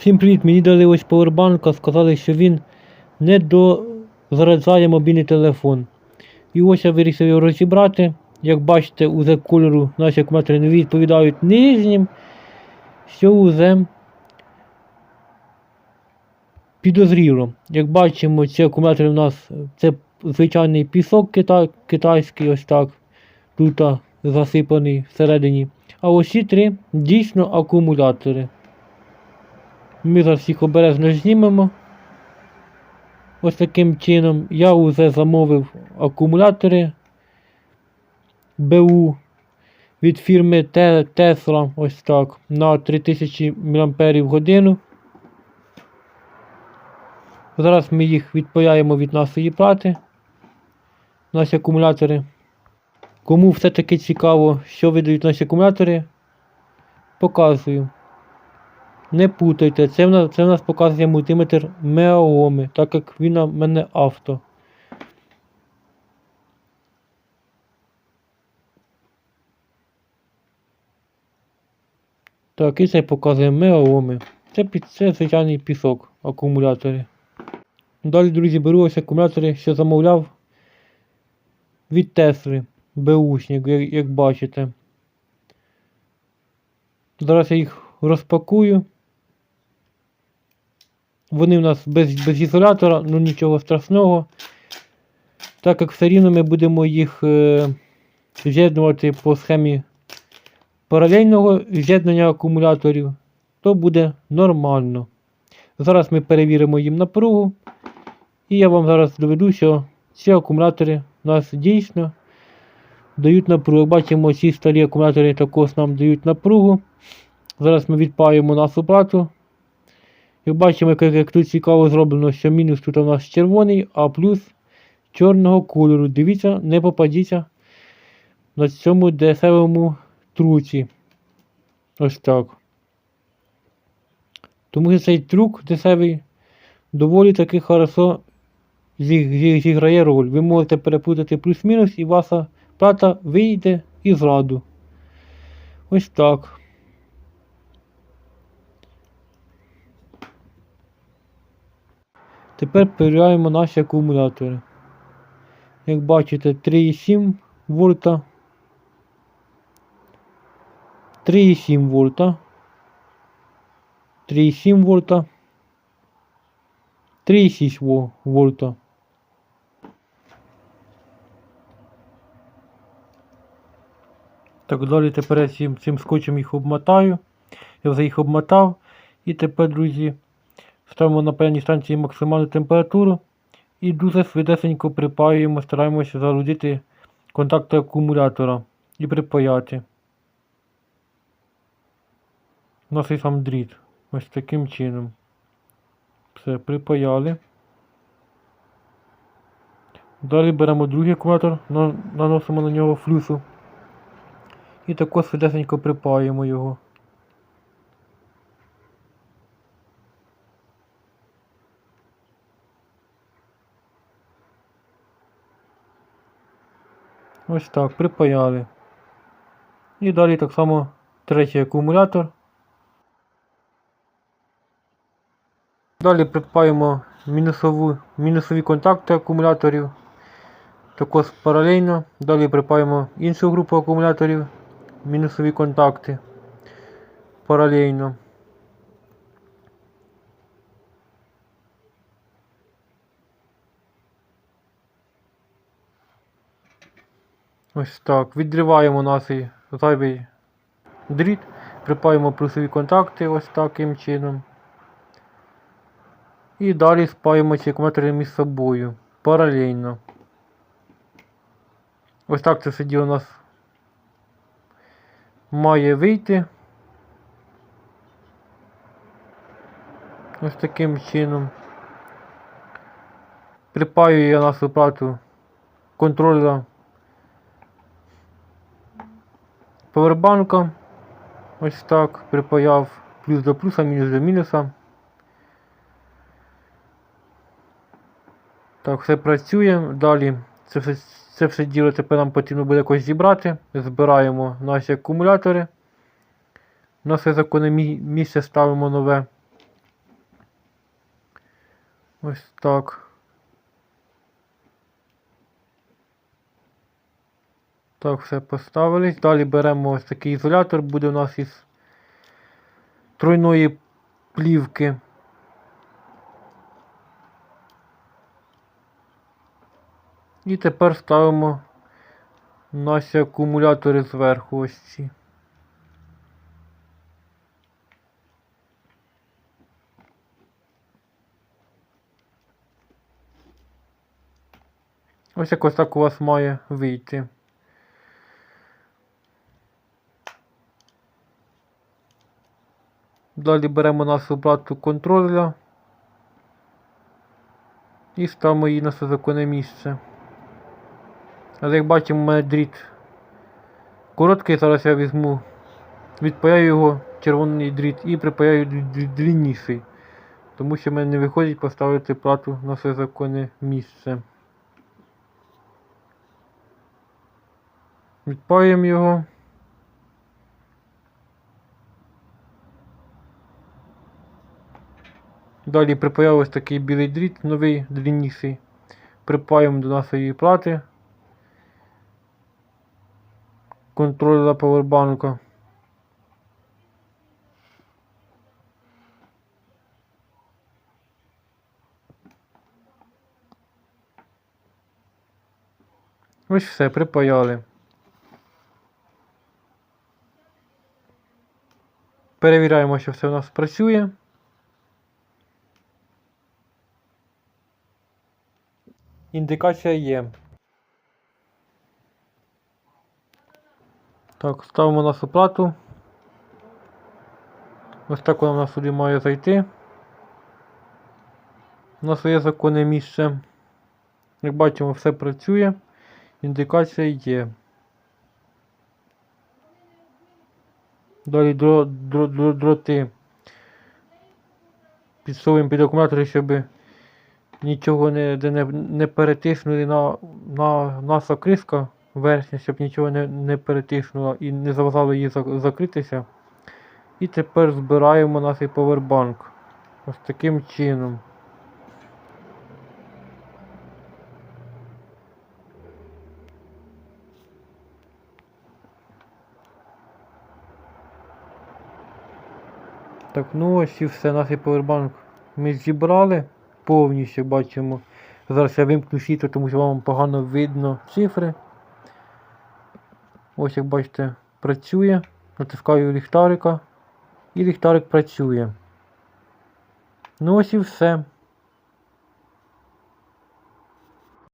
Всім привіт! Мені дали ось повербанка, сказали, що він не дозаряджає мобільний телефон. І ось я вирішив його розібрати. Як бачите, УЗ кольору наші акумулятори не відповідають нижнім, що УЗ підозріло. Як бачимо, ці акумулятори у нас це звичайний пісок кита... китайський, ось так. Тут засипаний всередині. А ось ці три дійсно акумулятори. Ми зараз їх обережно знімемо. Ось таким чином я вже замовив акумулятори БУ від фірми Tesla ось так на 3000 мАч. Зараз ми їх відпаяємо від нашої плати. Наші акумулятори. Кому все-таки цікаво, що видають наші акумулятори, показую. Не путайте, це в нас, це в нас показує мультиметр Меаоми, так як він у мене авто. Так, і це показує Меаоми. Це, це звичайний пісок акумулятори. Далі, друзі, беру ось акумулятори, що замовляв від Тесли. Беушник, як, як бачите. Зараз я їх розпакую. Вони в нас без, без ізолятора, ну нічого страшного. Так як все рівно ми будемо їх е, з'єднувати по схемі паралельного з'єднання акумуляторів, то буде нормально. Зараз ми перевіримо їм напругу. І я вам зараз доведу, що ці акумулятори у нас дійсно дають напругу. Бачимо, ці старі акумулятори також нам дають напругу. Зараз ми відпаємо нашу плату. Як бачимо, як, як тут цікаво зроблено, що мінус тут у нас червоний, а плюс чорного кольору. Дивіться, не попадіться на цьому дешевому труці. Ось так. Тому що цей трюк дешевий доволі таки хорошо зі- зі- зіграє роль. Ви можете перепутати плюс-мінус і ваша плата вийде із ладу. Ось так. Тепер перевіряємо наші акумулятори. Як бачите, 3,7 вольта. 3,7 вольта. 3,7 вольта. 3,6 вольта. Так, далі тепер я цим, цим скотчем їх обмотаю. Я вже їх обмотав. І тепер, друзі, ставимо на певній станції максимальну температуру. І дуже швидесенько припаюємо, стараємося залудити контакти акумулятора і припаяти. Є сам дріт. Ось таким чином. Все, припаяли. Далі беремо другий акумулятор, наносимо на нього флюсу. І також швидесенько припаємо його. Ось так, припаяли. І далі так само третій акумулятор. Далі припаємо мінусову, мінусові контакти акумуляторів. Також паралельно. Далі припаємо іншу групу акумуляторів. Мінусові контакти. Паралельно. Ось так. Відриваємо наш зайвий дріт. Припаємо плюсові контакти ось таким чином. І далі спаємо ці акумулятори між собою паралельно. Ось так це діло у нас має вийти. Ось таким чином. Припаюю я нашу плату контроля повербанка. Ось так. Припаяв плюс до плюса, мінус до мінуса. Так, все працює. Далі це все, це все діло тепер нам потрібно буде якось зібрати. Збираємо наші акумулятори. На все законне місце ставимо нове. Ось так. Так, все поставились. Далі беремо ось такий ізолятор, буде у нас із тройної плівки. І тепер ставимо наші акумулятори зверху ось ці. Ось якось так у вас має вийти. Далі беремо нашу плату контроля і ставимо її на своє законне місце. Але як бачимо, у мене дріт короткий, зараз я візьму, відпаяю його червоний дріт і припаяю д- д- Тому що в мене не виходить поставити плату на своє законне місце. Відпаємо його. Далі припаяв ось такий білий дріт, новий длинніший. Припаємо до нашої плати. Контролера повербанка. Ось все, припаяли. Перевіряємо, що все у нас працює. Індикація є. Так, ставимо нашу плату. Ось так вона в нас сюди має зайти. На своє законне місце. Як бачимо, все працює. Індикація є. Далі дро, дро, дро, дроти підсовуємо під акумулятори, щоб нічого не, де не, не перетиснули на, на наша кришка верхня, щоб нічого не, не перетиснуло і не заважало зак- закритися. І тепер збираємо наш повербанк. Ось таким чином. Так, ну ось і все, наш повербанк ми зібрали повністю бачимо. Зараз я вимкну світло, тому що вам погано видно цифри. Ось як бачите, працює. Натискаю ліхтарика. І ліхтарик працює. Ну ось і все.